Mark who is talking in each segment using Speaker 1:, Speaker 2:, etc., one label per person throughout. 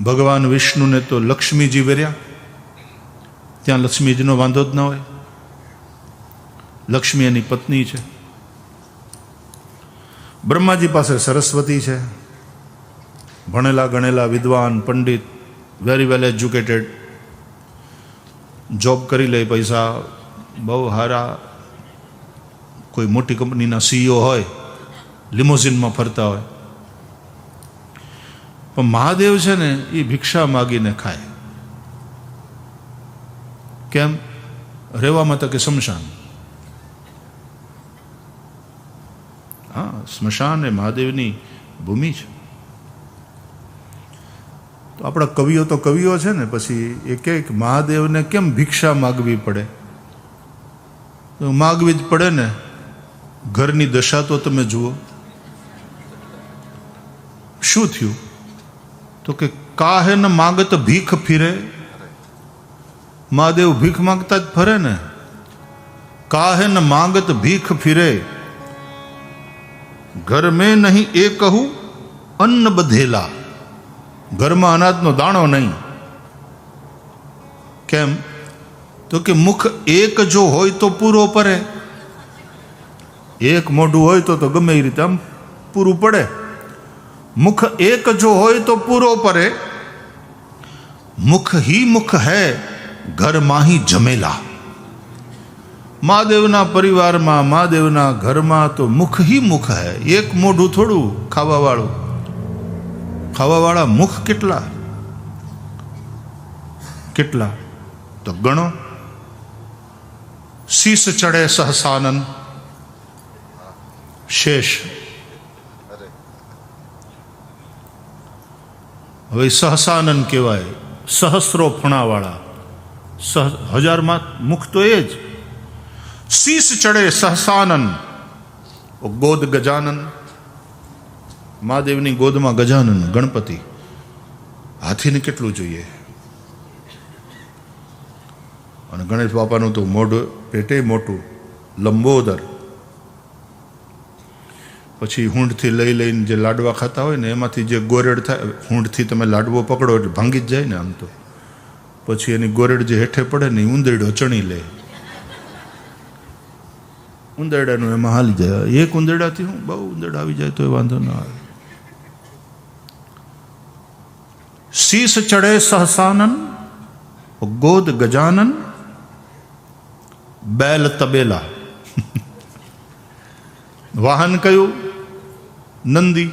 Speaker 1: ભગવાન વિષ્ણુને તો લક્ષ્મીજી વેર્યા. ત્યાં લક્ષ્મીજીનો વાંધો જ ન હોય. લક્ષ્મી એની પત્ની છે. બ્રહ્માજી પાસે સરસ્વતી છે. ભણેલા ગણેલા વિદ્વાન, પંડિત વેરી વેલ એજ્યુકેટેડ જોબ કરી લે પૈસા, બહુ સારા કોઈ મોટી કંપનીના સીઈઓ હોય લિમોઝિનમાં ફરતા હોય. પણ મહાદેવ છે ને, એ ભિક્ષા માગીને ખાય. કેમ? રહેવામાં તો કે સ્મશાન? હા, સ્મશાન એ મહાદેવની ભૂમિ છે. તો આપણા કવિઓ તો કવિઓ છે ને, પછી એ કે મહાદેવને કેમ ભિક્ષા માગવી પડે? તો માગવી જ પડે ને, ઘરની દશા તો તમે જુઓ. શું થયું? તો કે કાહે ન માગત ભીખ ફિરે? મહાદેવ ભીખ માંગતા જ ફરે ને? કાહે ન માંગત ભીખ ફિરે? ઘર મેં નહીં એ કહું, અન્ન બધેલા. ઘરમાં અનાજનો દાણો નહીં. કેમ? તો કે મુખ એક જો હોય તો પૂરો પડે. એક મોઢું હોય તો તો ગમે એ રીતે આમ પૂરું પડે. મુખ એક જો હોય તો પૂરો પડે મુખ હી મુખ હૈ ઘરમાં હી જમેલા મહાદેવના પરિવારમાં મહાદેવના ઘરમાં તો મુખ હી મુખ હૈ એક મોઢું થોડું ખાવાવાળું ખાવાવાળા મુખ કેટલા? કેટલા? તો ગણો। શીશ ચડે સહસાનન શેષ હવે સહસાનંદ કહેવાય, સહસ્રો ફણાવાળા. સહ હજારમાં મુખ તો એ જ. શીશ ચડે સહસાનન. ગોદ ગજાનન. મહાદેવની ગોદમાં ગજાનન, ગણપતિ. હાથીને કેટલું જોઈએ? અને ગણેશ બાપાનું તો મોઢું, પેટે મોટું, લંબોદર. પછી હૂંઢથી લઈ લઈને જે લાડવા ખાતા હોય ને, એમાંથી જે ગોરેડ થાય હૂંઢથી તમે લાડવો પકડો એટલે ભાંગી જ જાય ને આમ તો. પછી એની ગોરેડ જે હેઠે પડે ને ઉંદરડો ચણી લે. ઉંદરડાનું એમાં હાલી જાય. એક ઉંદરડાથી હું, બહુ ઉંદરડા આવી જાય તો એ વાંધો ના આવે. શીશ ચડે સહસાનન, ગોદ ગજાનન, બેલ તબેલા. વાહન કયું? નંદી,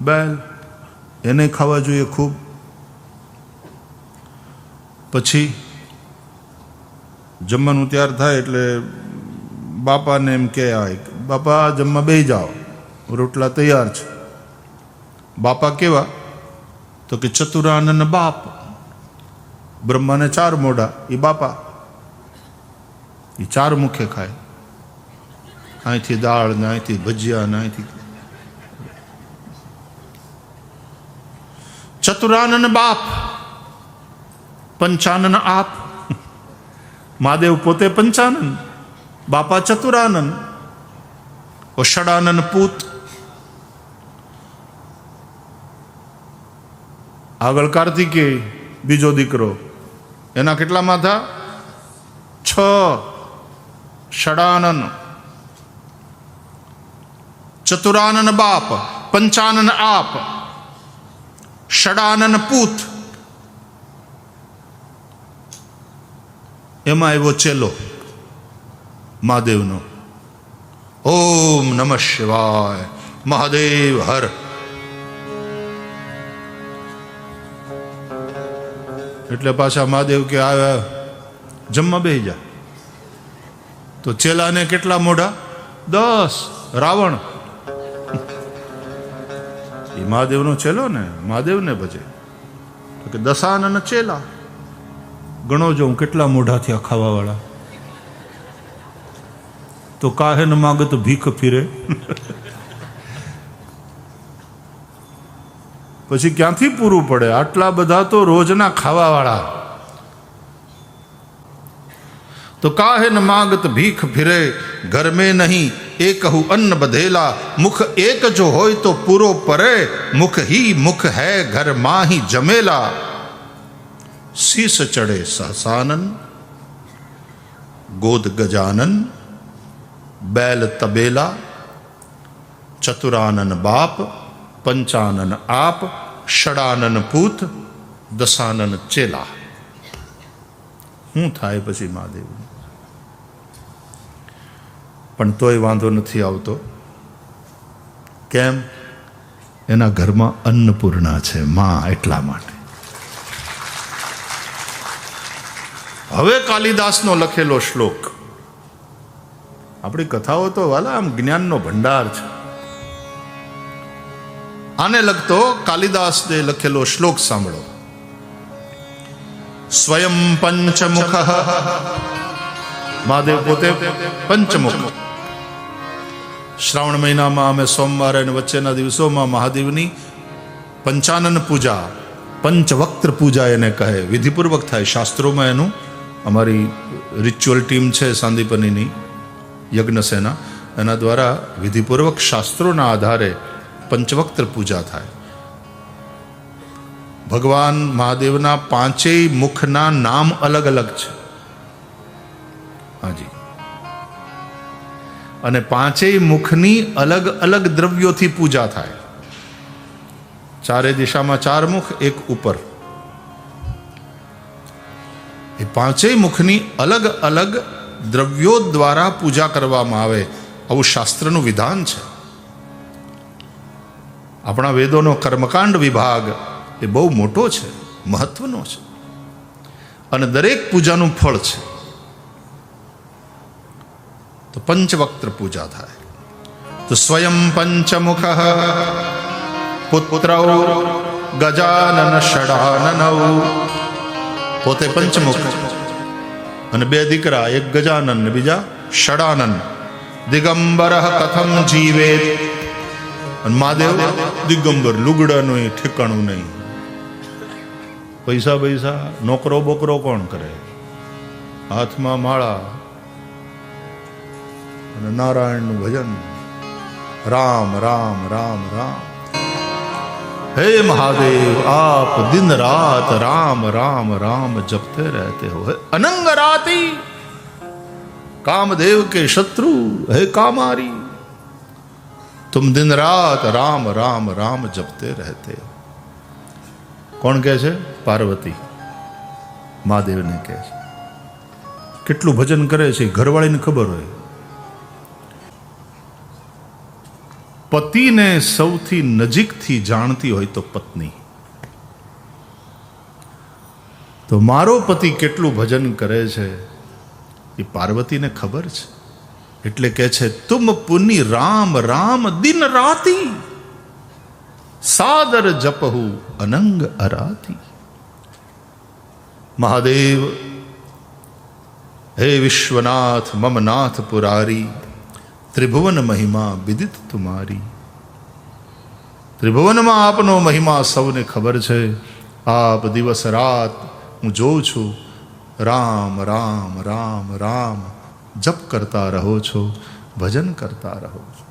Speaker 1: બેલ, એને ખાવા જોઈએ ખૂબ. પછી જમવાનું તૈયાર થાય એટલે બાપાને એમ કે આવે બાપા જમવા બે જાઓ. રોટલા તૈયાર છે. બાપા કેવા? તો કે ચતુરાનંદ બાપ. બ્રહ્માને ચાર મોઢા, એ બાપા. એ ચાર મુખે ખાય. અહીંથી દાળ ને અહીંથી ભજીયા ને અહીંથી ચતુરાનન બાપ પંચાનન આપ મહાદેવ પોતે પંચાનન બાપા ચતુરાનન ઓ ષડાનન પૂત આગળ કાર્તિકેય બીજો દીકરો એના કેટલા માથા છ ષડાનન ચતુરાનન બાપ પંચાનન આપ ષડાનન પૂત. એમાં એવો ચેલો મહાદેવનો. ઓમ નમ શિવાય, મહાદેવ હર. એટલે પાછા મહાદેવ કે આવ્યા જમવા બે જા. તો ચેલાને કેટલા મોઢા? દસ. રાવણ. મહાદેવનો ચેલો ને, મહાદેવને ભજે. તો કે દશાનન ચેલા. ગણો જો હું કેટલા મોઢા થયા ખાવાવાળા. તો કાહે ન માગત ભીખ ફીરે. પછી ક્યાંથી પૂરું પડે? આટલા બધા તો રોજના ખાવાવાળા. તો કાહે ન માગત ભીખ ફિરે ઘર મેં નહીં કહું અન્ન બધેલા, મુખ એક જો હોય તો પૂરો પરે, મુખ હી મુખ હૈ ઘર માહી જમેલા. શીસ ચડે સહસાનન, ગોદ ગજાનન, બેલ તબેલા, ચતુરાનન બાપ, પંચાનન આપ, ષડાનન પૂત, દશાનન ચેલા. શું થાય પછી મહાદેવ પણ તોય વાંધો નથી આવતો. કેમ? એના ઘરમાં અન્નપૂર્ણા છે, માં એટલા માટે. હવે કાલિદાસનો લખેલો શ્લોક. આપણી કથાઓ તો વાલા આમ જ્ઞાનનો ભંડાર છે. આને લગતો કાલિદાસને લખેલો શ્લોક સાંભળો. સ્વયં પંચમુખ. મહાદેવ પોતે પંચમુખ. શ્રાવણ મહિનામાં અમે સોમવારે અને વચ્ચેના દિવસોમાં મહાદેવની પંચાનન પૂજા, પંચવક્ત્ર પૂજા એને કહે. વિધિપૂર્વક થાય. શાસ્ત્રોમાં એનું અમારી રિચ્યુઅલ ટીમ છે સાંદીપનીની, યજ્ઞસેના. એના દ્વારા વિધિપૂર્વક શાસ્ત્રોના આધારે પંચવક્ત્ર પૂજા થાય. ભગવાન મહાદેવના પાંચેય મુખના નામ અલગ અલગ છે. હાજી. અને પાંચેય મુખની અલગ અલગ દ્રવ્યોથી પૂજા થાય. ચારે દિશામાં ચાર મુખ, એક ઉપર. એ પાંચેય મુખની અલગ અલગ દ્રવ્યો દ્વારા પૂજા કરવામાં આવે, આવું શાસ્ત્રનું વિધાન છે. આપણા વેદોનો કર્મકાંડ વિભાગ એ બહુ મોટો છે, મહત્વનો છે. અને દરેક પૂજાનું ફળ છે. તો પંચવક્ત્ર પૂજા થાય તો સ્વયં પંચમુખ પુત્ર ગજાનન ષડાનનવ પોતે પંચમુખ અને બે દીકરા એક ગજાનન બીજા ષડાનન દિગંબર કથમ જીવે અને મહાદેવ દિગંબર લુગડાનું ઠેકાણું નહીં પૈસા પૈસા નોકરો બોકરો કોણ કરે હાથમાં માળા અને નારાયણનું ભજન રામ રામ રામ રામ હે મહાદેવ આપ दिन रात राम राम राम जपते रहते हो है अनंग राती कामदेव के शत्रु है कामारी तुम दिन रात राम राम राम जपते रहते हो કોણ કહે છે પાર્વતી મહાદેવને કહે છે કેટલું ભજન કરે છે ઘરવાળીને ખબર હોય પતિને સૌથી નજીકથી જાણતી હોય તો પત્ની. તો મારો પતિ કેટલું ભજન કરે છે એ પાર્વતીને ખબર છે. એટલે કે છે, તુમ પુની રામ રામ દિન રાતી, સાદર જપહુ અનંગ અરાતી. મહાદેવ, હે વિશ્વનાથ મમનાથ પુરારી ત્રિભુવન મહિમા વિદિત તુમારી. ત્રિભુવનમાં આપનો મહિમા સૌને ખબર છે. આપ દિવસ રાત હું જોઉં છું. રામ રામ રામ રામ, જપ કરતા રહો છો, ભજન કરતા રહો છો.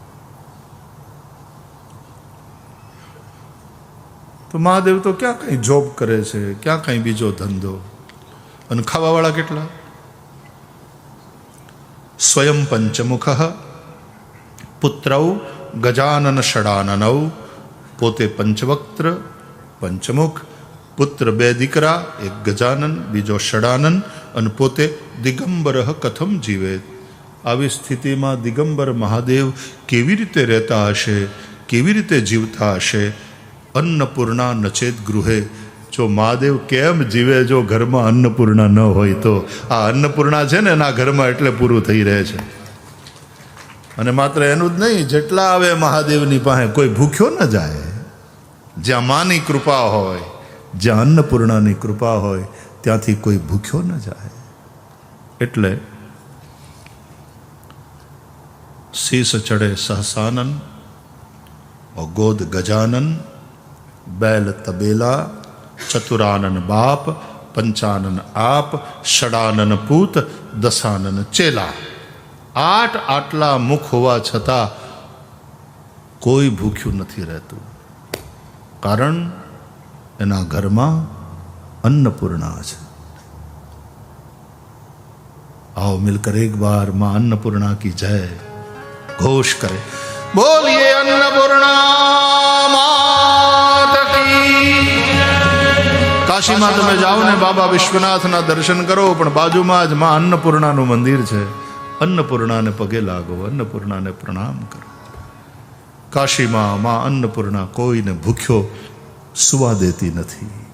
Speaker 1: તો મહાદેવ તો ક્યાં કંઈ જોબ કરે છે? ક્યાં કંઈ બીજો ધંધો? અને ખાવાવાળા કેટલા? સ્વયં પંચમુખ પુત્રૌ ગજાનન ષડાનનૌ પોતે પંચવક્ત્ર પંચમુખ પુત્ર બે દીકરા એક ગજાનન બીજો ષડાનન અને પોતે દિગંબર કથમ જીવે આવી સ્થિતિમાં દિગંબર મહાદેવ કેવી રીતે રહેતા હશે કેવી રીતે જીવતા હશે અન્નપૂર્ણા નચેત ગૃહે જો મહાદેવ કેમ જીવે જો ઘરમાં અન્નપૂર્ણા ન હોય તો આ અન્નપૂર્ણા છે ને એના ઘરમાં એટલે પૂરું થઈ રહે છે અને માત્ર એનું જ નહીં, જેટલા આવે મહાદેવની પાસે, કોઈ ભૂખ્યો ન જાય. જ્યાં માની કૃપા હોય, જ્યાં અન્નપૂર્ણાની કૃપા હોય, ત્યાંથી કોઈ ભૂખ્યો ન જાય. એટલે શીશ ચડે સહસાનન ગોદ ગજાનન, બેલ તબેલા, ચતુરાનન બાપ, પંચાનન આપ, ષડાનન પૂત, દશાનન ચેલા. આઠ આટલા મુખ હોવા છતાં કોઈ ભૂખ્યું નથી રહેતું. કારણ એના ઘરમાં અન્નપૂર્ણા છે. આવો મિલકર એક બારમાં અન્નપૂર્ણા કી જય ઘોષ કરે. બોલીએ અન્નપૂર્ણા કાશીમાં તમે જાઓ ને બાબા વિશ્વનાથના દર્શન કરો, પણ બાજુમાં જ માં અન્નપૂર્ણાનું મંદિર છે. અન્નપૂર્ણાને પગે લાગો અન્નપૂર્ણાને પ્રણામ કરો કાશીમાં માં અન્નપૂર્ણા કોઈને ભૂખ્યો સુવા દેતી નથી